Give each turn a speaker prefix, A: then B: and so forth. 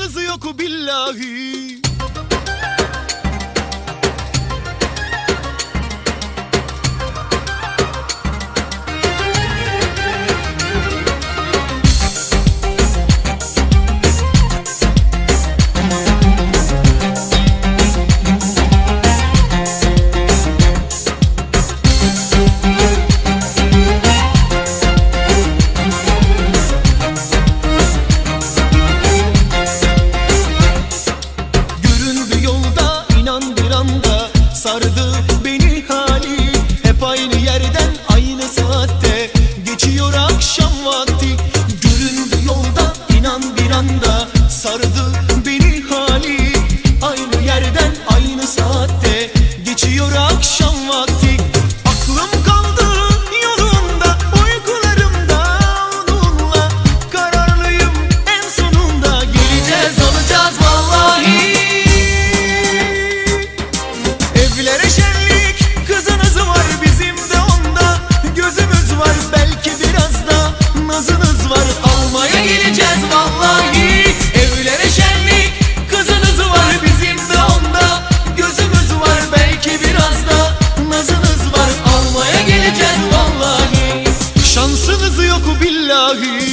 A: Yalnız yoku billahi. sardı. Evlere şenlik kızınız var bizim de onda. Gözümüz var belki biraz da nazınız var. Almaya geleceğiz vallahi. Evlere şenlik kızınız var bizim de onda. Gözümüz var belki biraz da nazınız var. Almaya geleceğiz vallahi. Şansınız yok billahi.